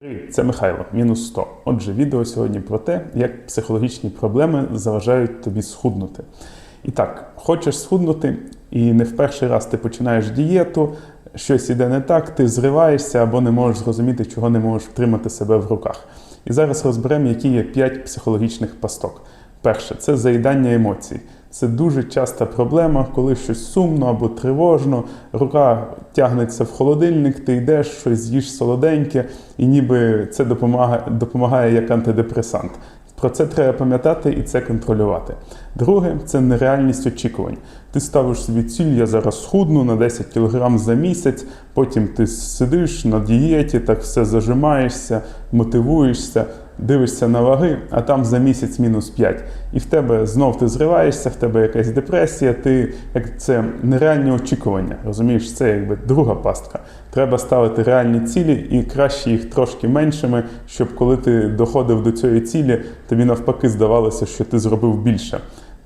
Привіт, це Михайло, мінус 100. Отже, відео сьогодні про те, як психологічні проблеми заважають тобі схуднути. І так, хочеш схуднути, і не в перший раз ти починаєш дієту, щось іде не так, ти зриваєшся або не можеш зрозуміти, чого не можеш втримати себе в руках. І зараз розберемо, які є 5 психологічних пасток. Перше це заїдання емоцій. Це дуже часта проблема, коли щось сумно або тривожно, рука тягнеться в холодильник, ти йдеш, щось з'їш солоденьке, і ніби це допомагає, допомагає як антидепресант. Про це треба пам'ятати і це контролювати. Друге це нереальність очікувань. Ти ставиш собі ціль, я зараз схудну на 10 кг за місяць, потім ти сидиш на дієті, так все зажимаєшся, мотивуєшся, дивишся на ваги, а там за місяць мінус 5. І в тебе знов ти зриваєшся, в тебе якась депресія, ти як це нереальні очікування. Розумієш, це якби друга пастка. Треба ставити реальні цілі і краще їх трошки меншими, щоб коли ти доходив до цієї цілі, тобі навпаки здавалося, що ти зробив більше.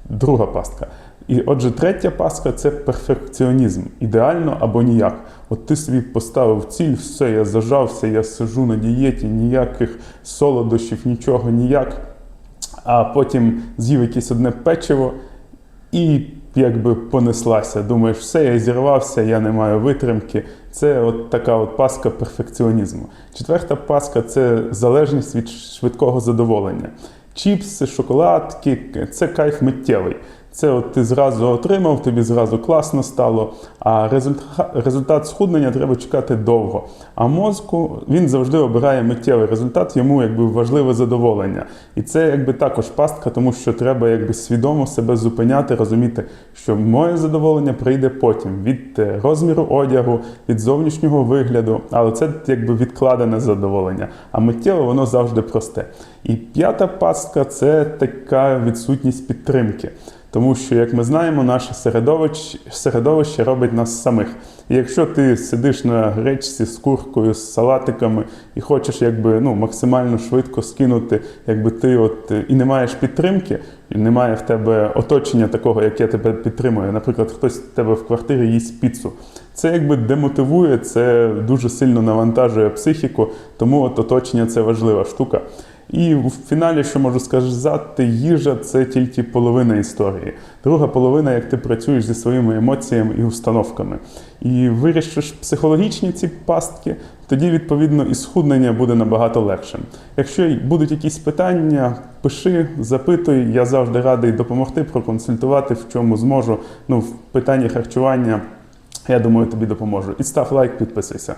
Друга пастка. І отже, третя пастка це перфекціонізм. Ідеально або ніяк. От ти собі поставив ціль, все, я зажався, я сижу на дієті, ніяких солодощів, нічого ніяк. А потім з'їв якесь одне печиво і якби понеслася. Думаєш, все, я зірвався, я не маю витримки. Це от така от паска перфекціонізму. Четверта паска це залежність від швидкого задоволення. Чіпси, шоколадки це кайф миттєвий. Це от ти зразу отримав, тобі зразу класно стало. А результат, схуднення треба чекати довго. А мозку він завжди обирає миттєвий результат, йому якби важливе задоволення. І це якби також пастка, тому що треба якби свідомо себе зупиняти, розуміти, що моє задоволення прийде потім від е, розміру одягу, від зовнішнього вигляду, але це якби відкладене задоволення. А миттєво воно завжди просте. І п'ята пастка це така відсутність підтримки. Тому що, як ми знаємо, наше середовище, середовище робить нас самих. І якщо ти сидиш на гречці з куркою, з салатиками і хочеш якби, ну, максимально швидко скинути, якби ти от і не маєш підтримки, і немає в тебе оточення такого, яке тебе підтримує. Наприклад, хтось в тебе в квартирі їсть піцу. Це якби демотивує, це дуже сильно навантажує психіку, тому от оточення це важлива штука. І в фіналі, що можу сказати, їжа це тільки половина історії. Друга половина, як ти працюєш зі своїми емоціями і установками. І вирішиш психологічні ці пастки, тоді, відповідно, і схуднення буде набагато легшим. Якщо будуть якісь питання, пиши, запитуй, я завжди радий допомогти, проконсультувати, в чому зможу. Ну, в питанні харчування, я думаю, тобі допоможу. І став лайк, підписуйся.